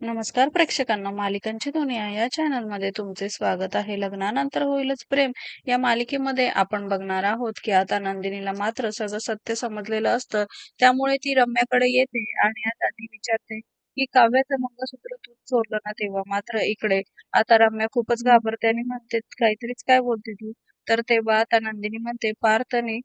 नमस्कार प्रेक्षकांना मालिकांची दुनिया या चॅनलमध्ये तुमचे स्वागत आहे. लग्नानंतर होईलच प्रेम. या मालिकेमध्ये आपण बघणार आहोत की आता नंदिनीला मात्र सगळं सत्य समजलेलं असतं. त्यामुळे ती रम्याकडे येते आणि आता ती विचारते की काव्याचं मंगळसूत्र तू चोरलं ना तेव्हा? मात्र इकडे आता रम्या खूपच घाबरते आणि म्हणते काहीतरीच काय बोलते तू? तर तेव्हा आता नंदिनी म्हणते पार्थने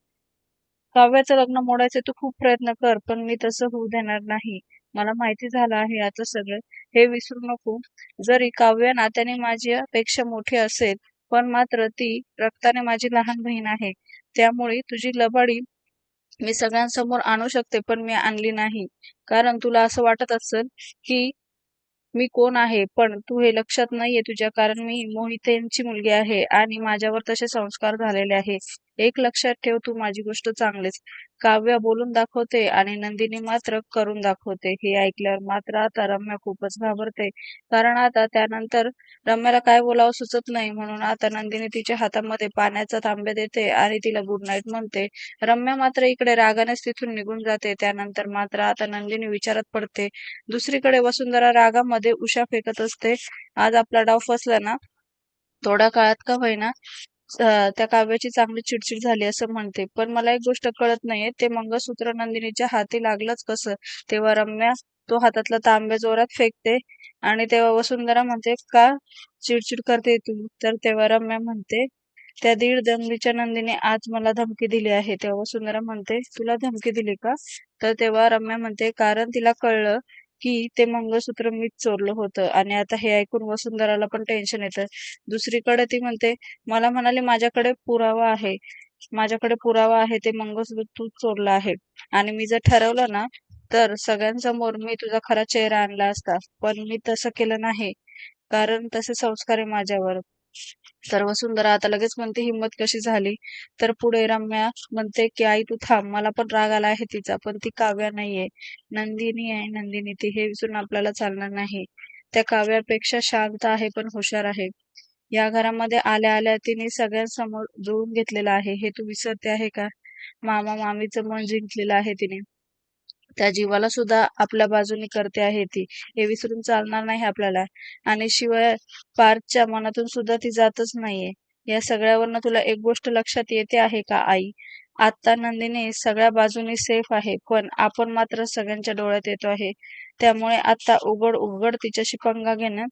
काव्याचं लग्न मोडायचे तू खूप प्रयत्न कर पण मी तसं होऊ देणार नाही. मला माहिती झालं आहे आता सगळं. हे विसरू नको. जरी काव्य नात्याने माझ्यापेक्षा मोठी असेल पण मात्र ती रक्ताने माझी लहान बहीण आहे. त्यामुळे तुझी लबाडी मी सगळ्यांसमोर आणू शकते पण मी आणली नाही. कारण तुला असं वाटत असेल की मी कोण आहे पण तू हे लक्षात नाहीये तुझ्या कारण मी मोहितेंची मुलगी आहे आणि माझ्यावर तसे संस्कार झालेले आहे एक लक्षात ठेव तू माझी गोष्ट चांगलीच. काव्य बोलून दाखवते आणि नंदिनी मात्र करून दाखवते. हे ऐकल्यावर मात्र आता रम्या खूपच घाबरते. कारण आता त्यानंतर रम्याला काय बोलावं सुचत नाही. म्हणून आता नंदिनी तिच्या हातामध्ये पाण्याचा तांब्या देते आणि तिला गुड नाईट म्हणते. रम्या मात्र इकडे रागानेच तिथून निघून जाते. त्यानंतर मात्र आता नंदिनी विचारात पडते. दुसरीकडे वसुंधरा रागामध्ये उषा फेकत असते. आज आपला डाव फसला ना? थोड्या काळात का होईना? त्या काव्याची चांगली चिडचिड झाली असं म्हणते. पण मला एक गोष्ट कळत नाहीये ते मंगळसूत्र नंदिनीच्या हाती लागलंच कसं? तेव्हा रम्या तो हातातला तांब्या जोरात फेकते आणि तेव्हा वसुंधरा म्हणते का चिडचिड करते तू? तर तेव्हा रम्या म्हणते त्या दीड दंगलीच्या नंदीने आज मला धमकी दिली आहे. तेव्हा वसुंधरा म्हणते तुला धमकी दिली का? तर तेव्हा रम्या म्हणते कारण तिला कळलं की ते मंगळसूत्र मीच चोरलं होतं. आणि आता हे ऐकून वसुंधराला पण टेन्शन येतं. दुसरीकडे ती म्हणते मला म्हणाले माझ्याकडे पुरावा आहे. माझ्याकडे पुरावा आहे ते मंगळसूत्र तू चोरलं आहे. आणि मी जर ठरवलं ना तर सगळ्यांसमोर मी तुझा खरा चेहरा आणला असता. पण मी तसं केलं नाही. कारण तसे संस्कार आहे माझ्यावर. सर्व सुंदर. आता लगेच म्हणते हिंमत कशी झाली? तर पुढे रम्या म्हणते की आई तू थांब मला पण राग आला आहे तिचा पण ती काव्या नाहीये. नंदिनी आहे नंदिनी ती हे विसरून आपल्याला चालणार नाही. त्या काव्यापेक्षा शांत आहे पण हुशार आहे. या घरामध्ये आल्या आल्या तिने सगळ्यांसमोर जुळून घेतलेलं आहे. हे तू विसरते आहे का? मामा मामीचं मन जिंकलेलं आहे तिने. त्या जीवाला सुद्धा आपल्या बाजूने करते आहे ती. हे विसरून चालणार नाही आपल्याला. आणि शिवाय पार्थच्या मनातून सुद्धा ती जातच नाहीये. या सगळ्यावरनं तुला एक गोष्ट लक्षात येते आहे का आई? आता नंदिनी सगळ्या बाजूनी सेफ आहे पण आपण मात्र सगळ्यांच्या डोळ्यात येतो आहे. त्यामुळे आता उघड उघड तिच्याशी पंगा घेणं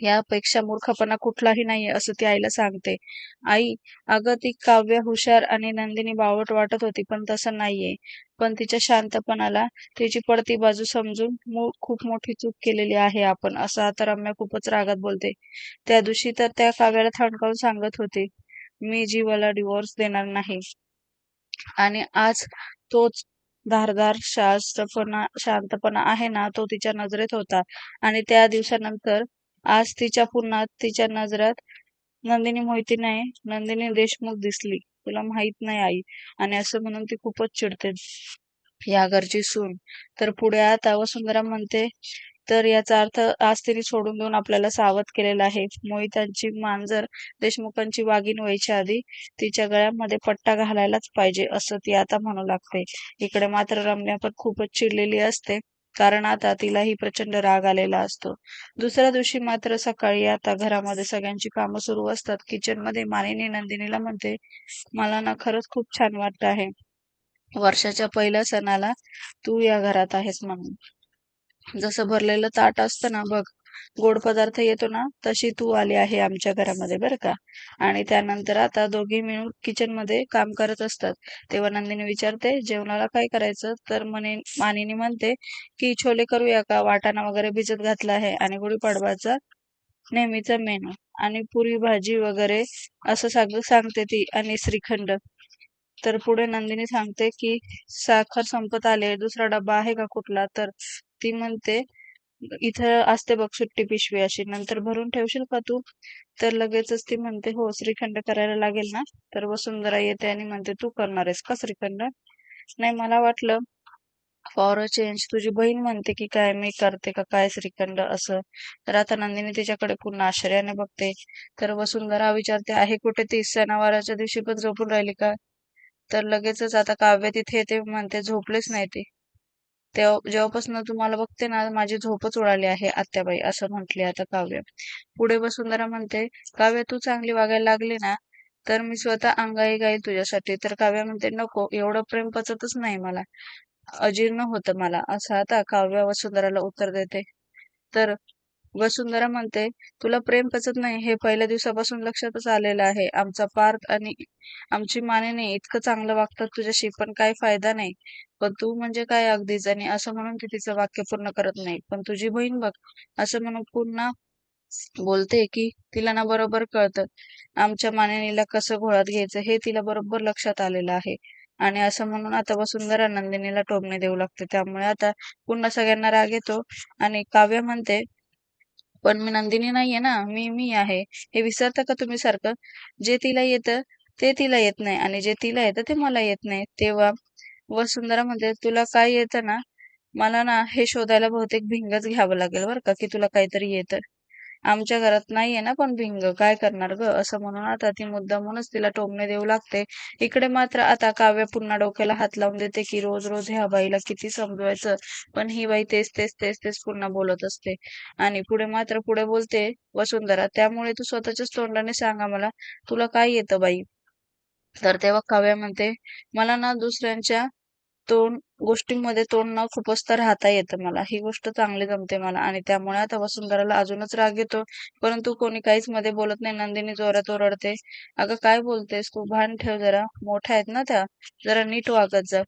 यापेक्षा मूर्खपणा कुठलाही नाहीये असं ती आईला सांगते. आई अगं ती काव्य हुशार आणि नंदिनी बावट वाटत होती पण तसं नाहीये. पण तिच्या शांतपणाला तिची पडती बाजू समजून खूप मोठी चूक केलेली आहे आपण असं आता रम्या खूपच रागात बोलते. त्या दिवशी तर त्या काव्याला थंडकावून सांगत होते मी जीवाला डिवोर्स देणार नाही. आणि आज तोच धारदार शास्त्रपणा शांतपणा आहे ना तो तिच्या नजरेत होता. आणि त्या दिवसानंतर आज तिच्या पुन्हा तिच्या नजरात नंदिनी मोहिती नाही नंदिनी देशमुख दिसली. तुला माहीत नाही आई. आणि असं म्हणून ती खूपच चिडते. या घरची सून. तर पुढे आता वसुंधरा म्हणते तर याचा अर्थ आज तिने सोडून देऊन आपल्याला सावध केलेला आहे. मोहितांची मांजर देशमुखांची वाघीण व्हायच्या आधी तिच्या गळ्यामध्ये पट्टा घालायलाच पाहिजे असं ती आता म्हणू लागते. इकडे मात्र रम्या पण खूपच चिडलेली असते. कारण आता तिलाही प्रचंड राग आलेला असतो. दुसऱ्या दिवशी मात्र सकाळी आता घरामध्ये सगळ्यांची कामं सुरू असतात. किचनमध्ये मानिनी नंदिनीला म्हणते मला ना खरंच खूप छान वाटत आहे. वर्षाच्या पहिल्या सणाला तू या घरात आहेस म्हणून. जसं भरलेलं ताट असतं ना बघ गोड पदार्थ येतो ना तशी तू आली आहे आमच्या घरामध्ये बरं का. आणि त्यानंतर आता दोघी मिळून किचनमध्ये काम करत असतात. तेव्हा नंदिनी विचारते जेवणाला काय करायचं? तर मने मानिनी म्हणते की छोले करूया का? वाटाणा वगैरे भिजत घातला आहे आणि गुढीपाडवाचा नेहमीचा मेनू आणि पुरी भाजी वगैरे असं सगळं सांगते ती आणि श्रीखंड. तर पुढे नंदिनी सांगते की साखर संपत आले दुसरा डब्बा आहे का कुठला? तर ती म्हणते इथं असते बघ सुट्टी पिशवी अशी. नंतर भरून ठेवशील का तू? तर लगेचच ती म्हणते हो श्रीखंड करायला लागेल ना? तर वसुंधरा येते आणि म्हणते तू करणार आहेस का श्रीखंड? नाही मला वाटलं फॉर अ चेंज तुझी बहीण म्हणते की काय मी करते का? काय श्रीखंड? असं. तर आता नंदिनी तिच्याकडे पुन्हा आश्चर्याने बघते. तर वसुंधरा विचारते आहे कुठे ती? सणावाराच्या दिवशी पण झोपून राहिली का? तर लगेचच आता काव्य तिथे येते म्हणते झोपलेच नाही ती. तेव्हा जेव्हापासून तुम्हाला बघते ना माझी झोपच उडाली आहे आत्याबाई असं म्हटले आता काव्य. पुढे वसुंधरा म्हणते काव्य तू चांगली वागायला लागली ना तर मी स्वतः अंगाई गाईल तुझ्यासाठी. तर काव्य म्हणते नको एवढं प्रेम पचतच नाही मला. अजीर्ण होतं मला. असं आता काव्य वसुंधराला उत्तर देते. तर वसुंधरा म्हणते तुला प्रेम पचत नाही हे पहिल्या दिवसापासून लक्षातच आलेलं आहे. आमचा पार्थ आणि आमची मानेने इतकं चांगलं वागतात तुझ्याशी पण काही फायदा नाही. पण तू म्हणजे काय अगदीच? आणि असं म्हणून ती तिचं वाक्य पूर्ण करत नाही. पण तुझी बहीण बघ असं म्हणून पुन्हा बोलते की तिला ना बरोबर कळतं आमच्या मानेनीला कसं घोळात घ्यायचं हे तिला बरोबर लक्षात आलेलं आहे. आणि असं म्हणून आता वसुंधरा नंदिनीला टोमणे देऊ लागते. त्यामुळे आता पुन्हा सगळ्यांना राग येतो आणि काव्य म्हणते पण मी नंदिनी नाहीये ना मी मी आहे. हे विसरता का तुम्ही सारखं? जे तिला येतं ते तिला येत नाही आणि जे तिला येतं ते मला येत नाही. तेव्हा वसुंधरा म्हणते तुला काय येतं ना मला ना हे शोधायला बहुतेक भिंगच घ्यावं लागेल बरं का की तुला काहीतरी येतं. आमच्या घरात नाहीये ना पण भिंग. काय करणार ग? असं म्हणून आता ती मुद्दामूनच तिला टोमणे देऊ लागते. इकडे मात्र आता काव्य पुन्हा डोक्याला हात लावून देते की रोज रोज ह्या बाईला किती समजवायचं. पण ही बाई तेच तेच तेच तेच पुन्हा बोलत असते. आणि पुढे मात्र पुढे बोलते वसुंधरा त्यामुळे तू स्वतःच्याच तोंडाने सांगा मला तुला काय येतं बाई? तर तेव्हा काव्य म्हणते मला ना दुसऱ्यांच्या तोंड गोष्टींमध्ये तोंड न खुपसता राहता येतं मला. ही गोष्ट चांगली जमते मला आणि त्यामुळे आता वसुंधराला अजूनच राग येतो. परंतु कोणी काहीच मध्ये बोलत नाही. नंदिनी जोरात ओरडते अगं काय बोलतेस? तू भान ठेव जरा. मोठ्या आहेत ना त्या. जरा नीट वागत जा.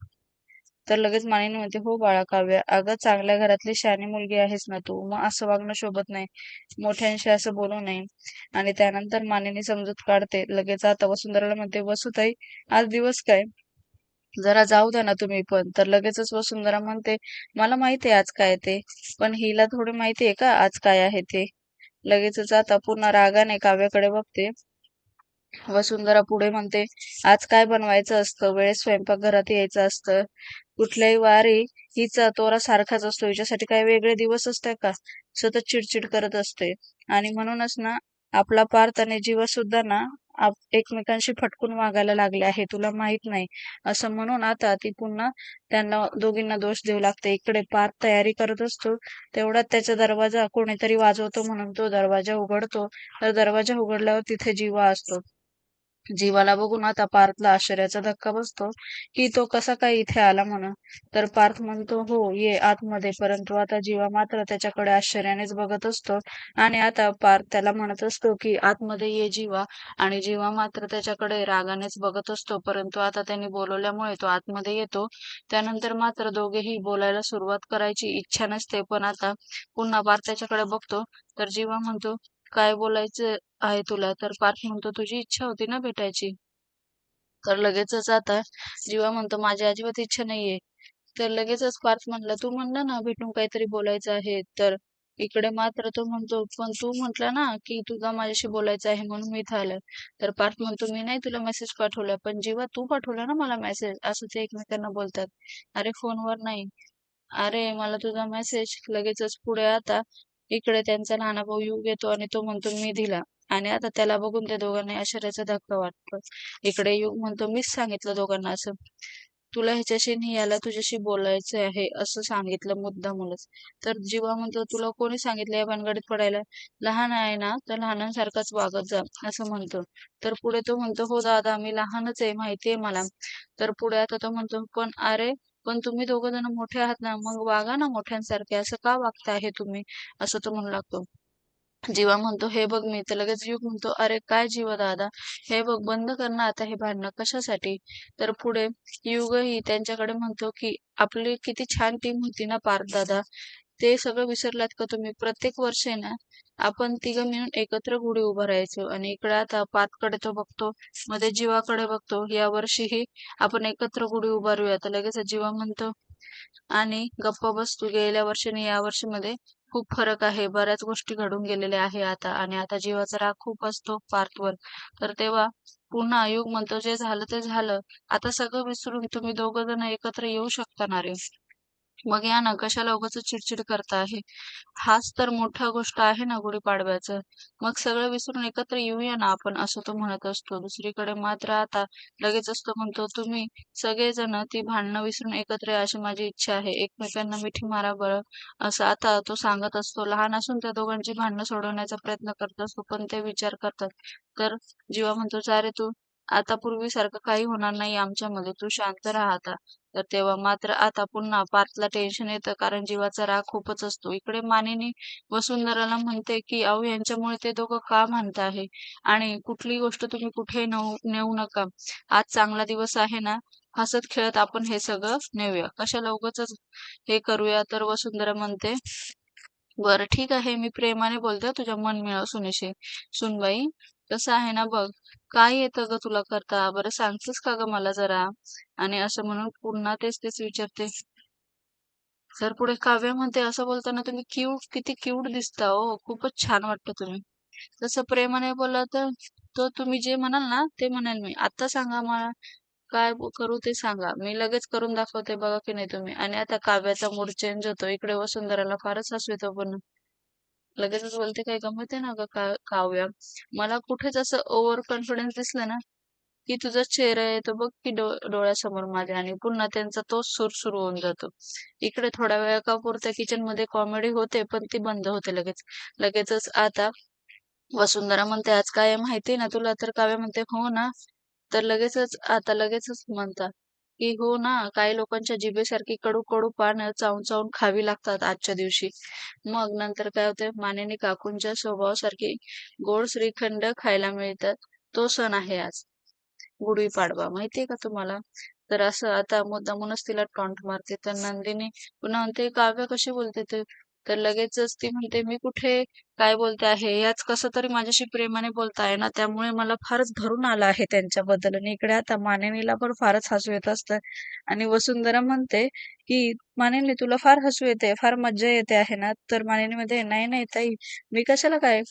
तर लगेच मानिनी म्हणते हो बाळा काव्य. अगं चांगल्या घरातली शहाणी मुलगी आहेस ना तू. मग असं वागणं शोभत नाही. मोठ्यांशी असं बोलू नये. आणि त्यानंतर मानिनी समजूत काढते. लगेच आता वसुंधराला म्हणते वसुताई आज दिवस काय? जरा जाऊ द्या ना तुम्ही पण. तर लगेचच वसुंधरा म्हणते मला माहिती आहे आज काय ते पण हिला थोडी माहिती आहे का आज काय आहे ते? लगेचच आता पुन्हा रागाने काव्याकडे बघते. वसुंधरा पुढे म्हणते आज काय बनवायचं असतं? वेळेस स्वयंपाकघरात यायचं असतं. कुठल्याही वारी हिचा तोरा सारखाच असतो. हिच्यासाठी काही वेगळे दिवस असतात का? सतत चिडचिड करत असते. आणि म्हणूनच ना आपला पार्थ आणि जीव सुद्धा ना एकमेकांशी फटकून वागायला लागले आहे. तुला माहीत नाही. असं म्हणून आता ती पुन्हा त्यांना दोघींना दोष देऊ लागते. इकडे पार्थ तयारी करत असतो. तेवढ्यात त्याचा दरवाजा कोणीतरी वाजवतो म्हणून तो दरवाजा उघडतो. तर दरवाजा उघडल्यावर तिथे जीवा असतो. जीवाला बघून आता पार्थला आश्चर्याचा धक्का बसतो की तो कसा काय इथे आला म्हणून. तर पार्थ म्हणतो हो ये आतमध्ये. परंतु आता जीवा मात्र त्याच्याकडे आश्चर्यानेच बघत असतो आणि आता पार्थ त्याला म्हणत असतो की आतमध्ये ये जीवा. आणि जीवा मात्र त्याच्याकडे रागानेच बघत असतो परंतु आता त्यांनी बोलवल्यामुळे तो आतमध्ये येतो. त्यानंतर मात्र दोघेही बोलायला सुरुवात करायची इच्छा नसते पण आता पुन्हा पार्थ त्याच्याकडे बघतो. तर जीवा म्हणतो काय बोलायचं आहे तुला? तर पार्थ म्हणतो तुझी इच्छा होती ना भेटायची. तर लगेचच आता जीवा म्हणतो माझी अजिबात इच्छा नाहीये. तर लगेचच पार्थ म्हणला तू म्हणला ना भेटून काहीतरी बोलायचं आहे. तर इकडे मात्र तो म्हणतो पण तू म्हटला ना की तुझा माझ्याशी बोलायचं आहे म्हणून मी इथं आलोय तर पार्थ म्हणतो मी नाही तुला मेसेज पाठवला पण जेव्हा तू पाठवला ना मला मेसेज असं ते एकमेकांना बोलतात. अरे फोनवर नाही. अरे मला तुझा मेसेज लगेचच पुढे आता इकडे त्यांचा लहाना भाऊ युग येतो आणि तो म्हणतो मी दिला. आणि आता त्याला बघून त्या दोघांना आश्चर्याचा धक्का वाटतो. इकडे युग म्हणतो मीच सांगितलं दोघांना असं. तुला ह्याच्याशी नाही याला तुझ्याशी बोलायचं आहे असं सांगितलं मुद्दा मुलंच तर जीवा म्हणतो तुला कोणी सांगितलं या भानगडीत पडायला? लहान आहे ना तर लहानांसारखाच वागत जा असं म्हणतो. तर पुढे तो म्हणतो हो दादा मी लहानच आहे माहितीये मला. तर पुढे आता तो म्हणतो पण अरे पण तुम्ही दोघं जण मोठे आहात ना मग वागा ना मोठ्यांसारखे. असं का वागता आहे तुम्ही? असं तो म्हणू लागतो. जीवा म्हणतो हे बघ मी. तर लगेच युग म्हणतो अरे काय जीवा दादा? हे बघ बंद करणं आता हे भांडणं कशासाठी? तर पुढे युगही त्यांच्याकडे म्हणतो की आपली किती छान टीम होती ना पार्थ दादा. ते सगळं विसरलात का तुम्ही? प्रत्येक वर्षी ना आपण तिघं मिळून एकत्र गुढी उभं राहायचो आणि इकडे आता पातकडे तो बघतो मध्ये जीवाकडे बघतो या वर्षीही आपण एकत्र गुढी उभारूया. तर लगेच जीवा म्हणतो आणि गप्पा बसतो. गेल्या वर्षी आणि या वर्षीमध्ये खूप फरक आहे. बऱ्याच गोष्टी घडून गेलेल्या आहे आता आणि आता जीवाचा राग खूप असतो पार्थवर. तर तेव्हा पुन्हा युग म्हणतो जे झालं ते झालं. आता सगळं विसरून तुम्ही दोघ जण एकत्र येऊ शकता ना रे? मग या ना कशाला उगाच चिडचिड करता आहे. हाच तर मोठा गोष्ट आहे ना गुढीपाडव्याचं. मग सगळं विसरून एकत्र येऊया ना आपण असं तो म्हणत असतो. दुसरीकडे मात्र आता लगेच असतो म्हणतो तुम्ही सगळेजण ती भांडणं विसरून एकत्र या अशी माझी इच्छा आहे. एकमेकांना मिठी मारा बरं. असं आता तो सांगत असतो. लहान असून त्या दोघांची भांडणं सोडवण्याचा प्रयत्न करत असतो पण ते विचार करतात. तर जीवा म्हणतो चारे तू. आता पूर्वीसारखं काही होणार नाही आमच्यामध्ये. तू शांत राहता तर तेव्हा मात्र आता पुन्हा पार्थला टेन्शन येतं. कारण जीवाचा राग खूपच असतो. इकडे मानिनी वसुंधराला म्हणते की अहो यांच्यामुळे ते दोघं का म्हणत आहे? आणि कुठली गोष्ट तुम्ही कुठे नेऊ नका. आज चांगला दिवस आहे ना? हसत खेळत आपण हे सगळं नेऊया. कशाला उगाच हे करूया? तर वसुंधरा म्हणते बरं ठीक आहे. मी प्रेमाने बोलते. तुझ्या मन मिळव सुनेशी सुनबाई कसं आहे ना बघ काय येतं ग तुला करता? बरं सांगतेस का ग मला जरा? आणि असं म्हणून पुन्हा तेच तेच विचारते. सर पुढे काव्य म्हणते असं बोलताना तुम्ही क्यूट किती क्यूट दिसता हो. खूपच छान वाटतं तुम्ही. तसं प्रेमाने बोलला तर तो तुम्ही जे म्हणाल ना ते म्हणाल मी. आता सांगा मला काय करू ते सांगा. मी लगेच करून दाखवते बघा की नाही तुम्ही. आणि आता काव्याचा मूड चेंज होतो. इकडे वसुंधराला फारच हसू येतो पण लगेचच बोलते काय गमत आहे ना ग का काव्या? मला कुठेच असं ओव्हर कॉन्फिडन्स दिसलं ना की तुझा चेहरा येतो बघ की डो डोळ्यासमोर माझ्या आणि पुन्हा त्यांचा तोच सूर सुरू होऊन जातो. इकडे थोड्या वेळा पुरत्या किचनमध्ये कॉमेडी होते पण ती बंद होते लगेच. लगेचच आता वसुंधरा म्हणते आज काय आहे माहिती ना तुला? तर काव्या म्हणते हो ना. तर लगेचच आता लगेचच म्हणतात. की हो ना काही लोकांच्या जिभेसारखी कडू कडू पानं चावून चावून खावी लागतात आजच्या दिवशी. मग नंतर काय होते मानेने काकूंच्या स्वभावासारखी गोड श्रीखंड खायला मिळतात तो सण आहे आज. गुढीपाडवा माहितीये का तुम्हाला? तर असं आता मुद्दामूनच तिला टॉन्ट मारते. तर नंदिनी पुन्हा म्हणते काव्य कशी बोलते ते? तर लगेचच ती म्हणते मी कुठे काय बोलते आहे? याच कसं तरी माझ्याशी प्रेमाने बोलताय ना? त्यामुळे मला फारच भरून आलं आहे त्यांच्याबद्दल आणि इकडे आता मानेनीला पण फारच हसू येत असतं. आणि वसुंधरा म्हणते की मानेनी तुला फार हसू येते फार मज्जा येते आहे ना? तर मानिनी मध्ये नाही नाही ताई मी कशाला काय?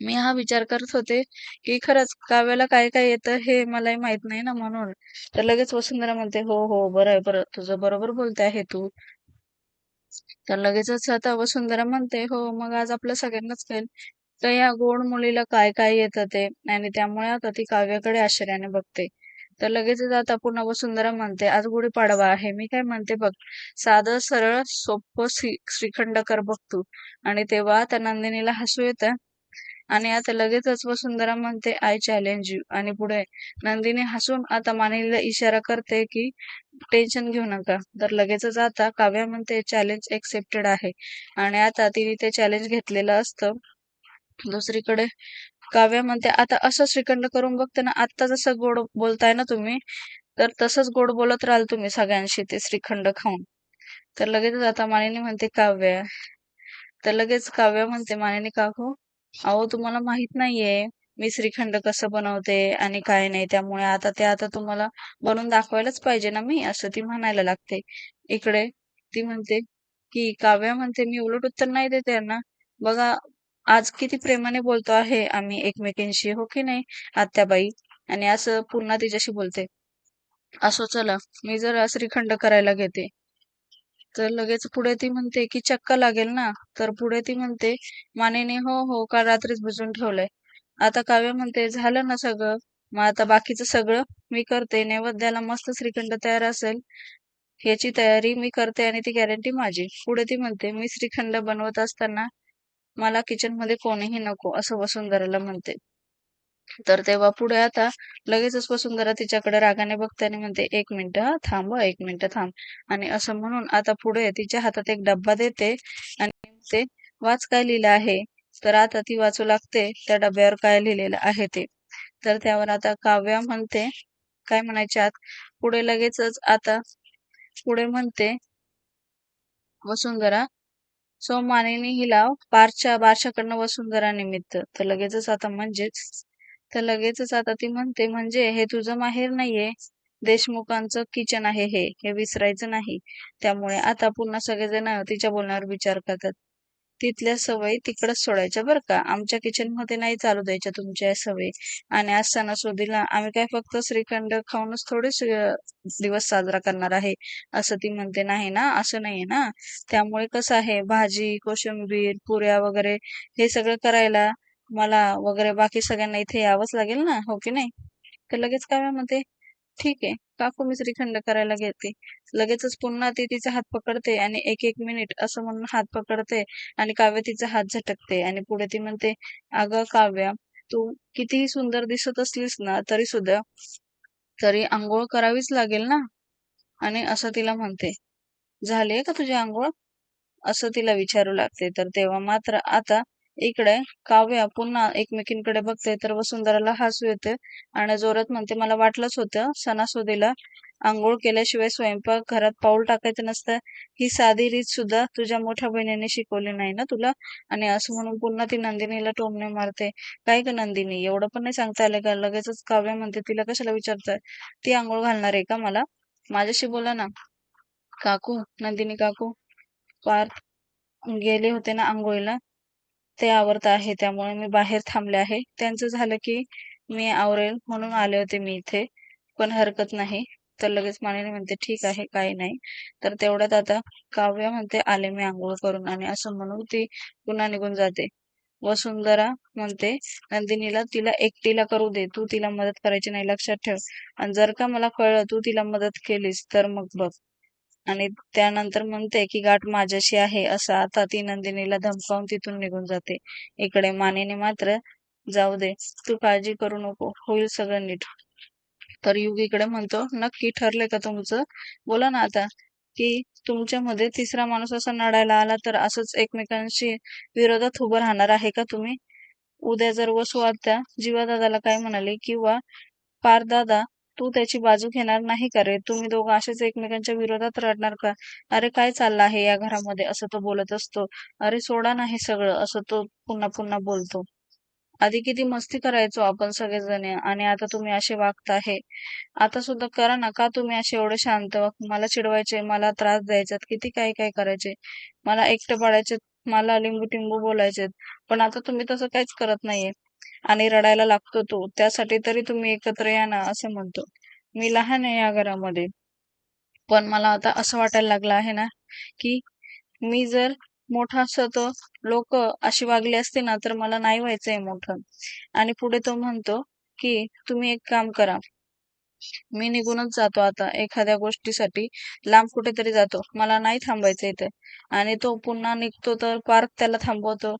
मी हा विचार करत होते की खरंच काव्याला काय काय येतं हे मलाही माहीत नाही ना म्हणून. तर लगेच वसुंधरा म्हणते हो हो बरं आहे बरं तुझं बरोबर बोलते आहे तू. तर लगेचच आता वसुंधरा म्हणते हो मग आज आपल्या सगळ्यांनाच कळेल. तर या गोड मुलीला काय काय येतं ते? आणि त्यामुळे आता ती काव्याकडे आश्चर्याने बघते. तर लगेचच आता पुन्हा वसुंधरा म्हणते आज गुढीपाडवा आहे. मी काय म्हणते बघ साधं सरळ सोपं श्री श्रीखंड कर बघ तू. आणि तेव्हा त्या नंदिनीला हसू येतं. आणि आता लगेचच वसुंधरा म्हणते आय चॅलेंज यू. आणि पुढे नंदिनी हसून आता मानिनीला इशारा करते की टेन्शन घेऊ नका. तर लगेचच आता काव्या म्हणते चॅलेंज एक्सेप्टेड आहे. आणि आता तिने ते चॅलेंज घेतलेलं असतं. दुसरीकडे काव्या म्हणते आता असं श्रीखंड करून बघते ना आता जसं गोड बोलताय ना तुम्ही तर तसंच गोड बोलत राहाल तुम्ही सगळ्यांशी ते श्रीखंड खाऊन. तर लगेचच आता मानिनी म्हणते काव्या. तर लगेच काव्या म्हणते मानिनी काकू अहो तुम्हाला माहीत नाहीये मी श्रीखंड कसं बनवते आणि काय नाही त्यामुळे आता ते आता तुम्हाला बनवून दाखवायलाच पाहिजे ना मी असं ती म्हणायला लागते. इकडे ती म्हणते की काव्या म्हणते मी उलट उत्तर नाही देते यांना. बघा आज किती प्रेमाने बोलतो आहे आम्ही एकमेकींशी हो की नाही आत्याबाई? आणि असं पुन्हा तिच्याशी बोलते. असो चला मी जर श्रीखंड करायला घेते. तर लगेच पुढे ती म्हणते की चक्क लागेल ना. तर पुढे ती म्हणते मानेने हो हो काल रात्रीच भिजून ठेवलंय. आता काव्य म्हणते झालं ना सगळं? मग आता बाकीचं सगळं मी करते. नैवेद्याला मस्त श्रीखंड तयार असेल ह्याची तयारी मी करते आणि ती गॅरंटी माझी. पुढे ती म्हणते मी श्रीखंड बनवत असताना मला किचनमध्ये कोणीही नको असं वसुंधराला म्हणते. तर तेव्हा पुढे आता लगेचच वसुंधरा तिच्याकडे रागाने बघते आणि म्हणते एक मिनिट हा थांब एक मिनिट थांब. आणि असं म्हणून आता पुढे तिच्या हातात एक डब्बा देते आणि ते वाच काय लिहिलं आहे. तर आता ती वाचू लागते त्या डब्यावर काय लिहिलेलं आहे ते. तर त्यावर आता काव्या म्हणते काय म्हणायचे आत पुढे लगेचच आता पुढे म्हणते वसुंधरा सो मानेनी हिला बारशा बारशाकडनं वसुंधरा निमित्त. तर लगेचच आता म्हणजेच तर लगेचच आता ती म्हणते म्हणजे हे तुझं माहेर नाहीये. देशमुखांचं किचन आहे हे. हे विसरायचं नाही. त्यामुळे आता पुन्हा सगळेजण तिच्या बोलण्यावर विचार करतात. तिथल्या सवयी तिकडच सोडायच्या बरं का? आमच्या किचनमध्ये नाही चालू द्यायच्या तुमच्या सवयी. आणि आज सणासुदीला आम्ही काय फक्त श्रीखंड खाऊनच थोडेच दिवस साजरा करणार आहे. असं ती म्हणते नाही ना असं नाहीये ना. त्यामुळे कसं आहे? भाजी कोशिंबीर पुऱ्या वगैरे हे सगळं करायला मला वगैरे बाकी सगळ्यांना इथे यावंच लागेल ना हो की नाही? तर लगेच काय म्हणते ठीक आहे काकू मी श्रीखंड करायला घेते. लगेचच पुन्हा ती तिचा हात पकडते आणि एक एक मिनिट असं म्हणून हात पकडते आणि काव्य तिचा हात झटकते आणि पुढे ती म्हणते अगं काव्या तू कितीही सुंदर दिसत असलीस ना तरी सुद्धा तरी आंघोळ करावीच लागेल ना? आणि असं तिला म्हणते. झाले का तुझी आंघोळ? असं तिला विचारू लागते. तर तेव्हा मात्र आता इकडे काव्या पुन्हा एकमेकींकडे बघते तर वसुंधराला हसू येते आणि जोरात म्हणते मला वाटलंच होतं सणासुदीला आंघोळ केल्याशिवाय स्वयंपाक घरात पाऊल टाकायचं नसतं. ही साधी रीत सुद्धा तुझ्या मोठ्या बहिणीने शिकवली नाही ना तुला? आणि असं म्हणून पुन्हा ती नंदिनीला टोमणे मारते. काय ग नंदिनी एवढं पण नाही सांगता आलं का? लगेचच काव्य म्हणते तिला कशाला विचारताय? ती आंघोळ घालणार आहे का मला? माझ्याशी बोला ना. काकू नंदिनी काकू पार गेले होते ना आंघोळीला? ते आवरत आहे त्यामुळे मी बाहेर थांबले आहे. त्यांचं झालं की मी आवरेल म्हणून आले होते मी इथे पण हरकत नाही. तर लगेच मानेने म्हणते ठीक आहे काही नाही. तर तेवढ्यात आता काव्य म्हणते आले मी आंघोळ करून आणि असं म्हणून ती पुन्हा निघून जाते. वसुंधरा म्हणते नंदिनीला तिला एकटीला करू दे तू तिला मदत करायची नाही लक्षात ठेव. आणि जर का मला कळलं तू तिला मदत केलीस तर मग बघ. आणि त्यानंतर म्हणते की गाठ माझ्याशी आहे असं आता ती नंदिनीला धमकावून तिथून निघून जाते. इकडे मानेने मात्र जाऊ दे तू काळजी करू नको होईल सगळं नीट. तर युग इकडे म्हणतो नक्की ठरले का तुमचं? बोला ना आता की तुमच्यामध्ये तिसरा माणूस असा नडायला आला तर असंच एकमेकांशी विरोधात उभं राहणार आहे का तुम्ही? उद्या जर वसू आत्या जीवादादाला काय म्हणाले किंवा पारदादा तू त्याची बाजू घेणार नाही का रे? तुम्ही दोघं असेच एकमेकांच्या विरोधात रडणार का? अरे काय चाललं आहे या घरामध्ये? असं तो बोलत असतो. अरे सोडा नाही सगळं असं तो पुन्हा पुन्हा बोलतो. आधी किती मस्ती करायचो आपण सगळेजण आणि आता तुम्ही असे वागताहे आता सुद्धा करा ना का तुम्ही असे एवढे शांत? मला चिडवायचे मला त्रास द्यायचे किती काय काय करायचे? मला एकटं पाडायचे मला लिंबू टिंबू बोलायचे पण आता तुम्ही तसं काहीच करत नाहीये. आणि रडायला लागतो तो. त्यासाठी तरी तुम्ही एकत्र या ना असं म्हणतो. मी लहान आहे या घरामध्ये. पण मला आता असं वाटायला लागलं आहे ना की मी जर मोठा असत लोक अशी वागली असते ना तर मला नाही व्हायचंय मोठं. आणि पुढे तो म्हणतो की तुम्ही एक काम करा. मी निघूनच जातो आता एखाद्या गोष्टीसाठी. लांब कुठेतरी जातो. मला नाही थांबायचं इथे. आणि तो पुन्हा निघतो तर पार्क त्याला थांबवतो.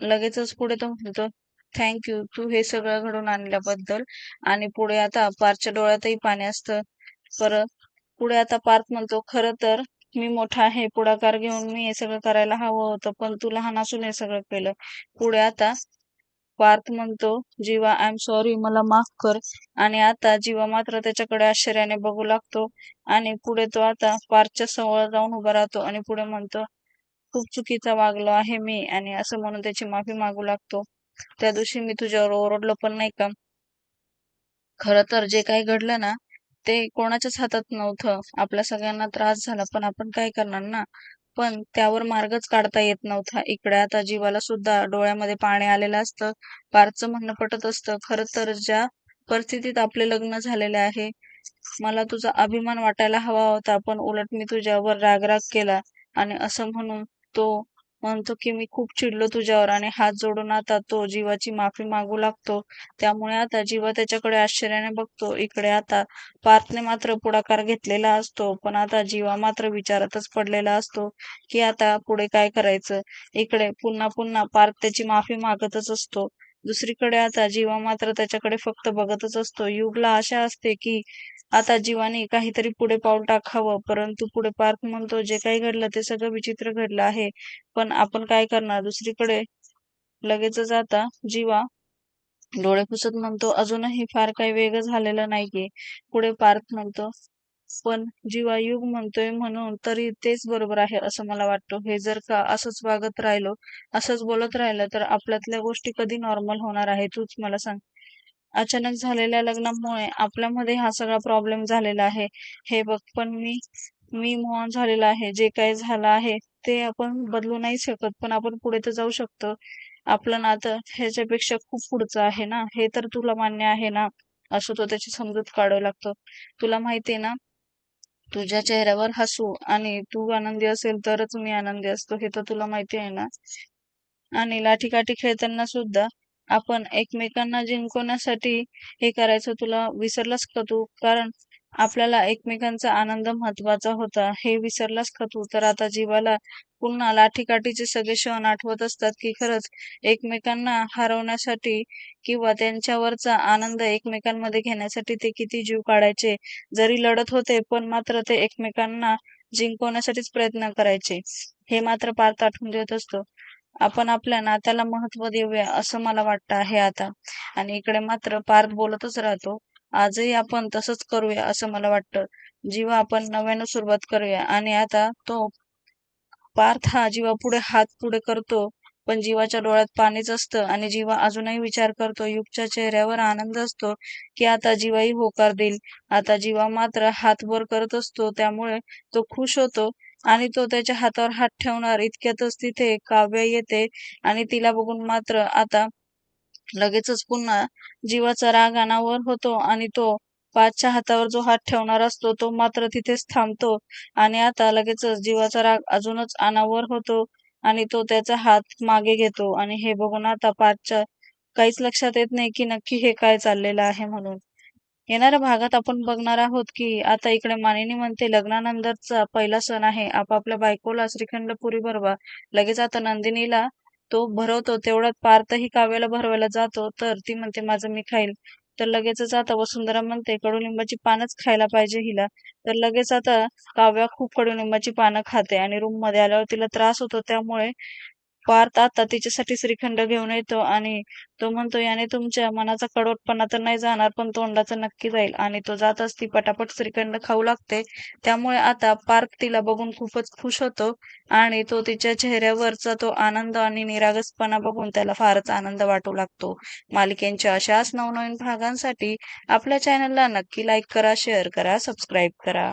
लगेचच पुढे तो म्हणतो थँक्यू तू हे सगळं घडून आणल्याबद्दल. आणि पुढे आता पारच्या डोळ्यातही पाणी असतं. परत पुढे आता पार्थ म्हणतो खरं तर मी मोठा आहे पुढाकार घेऊन मी हे सगळं करायला हवं होतं पण तू लहान असून हे सगळं केलं. पुढे आता पार्थ म्हणतो जीवा आय एम सॉरी मला माफ कर. आणि आता जीवा मात्र त्याच्याकडे आश्चर्याने बघू लागतो. आणि पुढे तो आता पार्थच्या समोर जाऊन उभा राहतो आणि पुढे म्हणतो खूप चुकीचा वागलो आहे मी. आणि असं म्हणून त्याची माफी मागू लागतो. त्या दिवशी मी तुझ्यावर ओरडलो पण नाही का? खरं तर जे काही घडलं ना ते कोणाच्याच हातात नव्हतं. आपल्या सगळ्यांना त्रास झाला पण आपण काय करणार ना? पण त्यावर मार्गच काढता येत नव्हता. इकडे आता जीवाला सुद्धा डोळ्यामध्ये पाणी आलेलं असतं. पारचं म्हणणं पटत असतं. खर तर ज्या परिस्थितीत आपले लग्न झालेले आहे मला तुझा अभिमान वाटायला हवा होता. पण उलट मी तुझ्यावर रागराग केला. आणि असं म्हणून तो म्हणतो की मी खूप चिडलो तुझ्यावर आणि हात जोडून आता तो जीवाची माफी मागू लागतो. त्यामुळे आता जीवा त्याच्याकडे आश्चर्याने बघतो. इकडे आता पार्थने मात्र पुढाकार घेतलेला असतो पण आता जीवा मात्र विचारातच पडलेला असतो की आता पुढे काय करायचं? इकडे पुन्हा पुन्हा पार्थ त्याची माफी मागतच असतो. दुसरीकडे आता जीवा मात्र त्याच्याकडे फक्त बघतच असतो. युगला आशा असते की आता जीवाने काहीतरी पुढे पाऊल टाकावं परंतु पुढे पार्थ म्हणतो जे काही घडलं ते सगळं विचित्र घडलं आहे. पण आपण काय करणार? दुसरीकडे लगेचच आता जीवा डोळे पुसत म्हणतो. अजूनही फार काही वेगळं झालेलं नाहीये. पुढे पार्थ म्हणतो. पण जीवायुग म्हणतोय म्हणून तरी तेच बरोबर आहे असं मला वाटतं. हे जर का असंच वागत राहिलो असंच बोलत राहिलं तर आपल्यातल्या गोष्टी कधी नॉर्मल होणार आहे? तूच मला सांग. अचानक झालेल्या लग्नामुळे आपल्यामध्ये हा सगळा प्रॉब्लेम झालेला आहे. हे बघ पण मी मी मोहन झालेला आहे. जे काही झालं आहे ते आपण बदलू नाही शकत पण आपण पुढे तर जाऊ शकतो. आपलं नातं ह्याच्यापेक्षा खूप पुढचं आहे ना? हे तर तुला मान्य आहे ना? असं तो त्याची समजूत काढावं लागतो. तुला माहिती आहे ना तुझ्या चेहऱ्यावर हसू आणि तू आनंदी असेल तरच मी आनंदी असतो हे तर तुला माहिती आहे ना? आणि लाठीकाठी खेळताना सुद्धा आपण एकमेकांना जिंकवण्यासाठी हे करायचं तुला विसरलास का तू? कारण आपल्याला एकमेकांचा आनंद महत्त्वाचा होता. हे विसरलास खतू. तर आता जीवाला पुन्हा लाठीकाठीचे सगळे क्षण आठवत असतात की खरंच एकमेकांना हरवण्यासाठी किंवा त्यांच्यावरचा आनंद एकमेकांमध्ये घेण्यासाठी ते किती जीव काढायचे जरी लढत होते पण मात्र ते एकमेकांना जिंकवण्यासाठीच प्रयत्न करायचे. हे मात्र पार्थ आठवून देत असतो. आपण आपल्या नात्याला महत्त्व देऊया असं मला वाटतं आहे आता. आणि इकडे मात्र पार्थ बोलतच राहतो. आजही आपण तसंच करूया असं मला वाटतं. जेव्हा आपण नव्यानं सुरुवात करूया. आणि आता तो पार्थ हा जीवा पुढे हात पुढे करतो पण जीवाच्या डोळ्यात पाणीच असतं. आणि जीवा अजूनही विचार करतो युगच्या चेहऱ्यावर आनंद असतो की आता जीवाही होकार देईल. आता जीवा मात्र हात वर करत असतो त्यामुळे तो खुश होतो. आणि तो त्याच्या हातावर हात ठेवणार इतक्यातच तिथे काव्य येते. आणि तिला बघून मात्र आता लगेचच पुन्हा जीवाचा राग अनावर होतो आणि तो पाचच्या हातावर जो हात ठेवणार असतो तो मात्र तिथेच थांबतो आणि आता लगेचच जीवाचा राग अजूनच अनावर होतो आणि तो त्याचा हात मागे घेतो. आणि हे बघून आता पाचच्या काहीच लक्षात येत नाही की नक्की हे काय चाललेलं आहे म्हणून. येणाऱ्या भागात आपण बघणार आहोत की आता इकडे मानिनी म्हणते लग्नानंतरचा पहिला सण आहे. आपापल्या बायकोला श्रीखंड पुरी बरोबर लगेच आता नंदिनीला तो भरवतो तेवढ्यात पार्थही काव्याला भरवायला जातो. तर ती म्हणते माझं मी खाईल तर लगेचच आता वसुंधरा म्हणते कडुलिंबाची पानच खायला पाहिजे हिला. तर लगेच आता काव्या खूप कडुलिंबाची पानं खाते आणि रूममध्ये आल्यावर तिला त्रास होतो. त्यामुळे पार्थ आता तिच्यासाठी श्रीखंड घेऊन येतो आणि तो म्हणतो याने तुमच्या मनाचा कडवटपणा तर नाही जाणार पण तोंडाचा नक्की जाईल. आणि तो जातच ती पटापट श्रीखंड खाऊ लागते. त्यामुळे आता पार्थ तिला बघून खूपच खुश होतो आणि तो तिच्या चेहऱ्यावरचा तो आनंद आणि निरागसपणा बघून त्याला फारच आनंद वाटू लागतो. मालिकेंच्या अशाच नवनवीन भागांसाठी आपल्या चॅनलला नक्की लाईक करा शेअर करा सबस्क्राईब करा.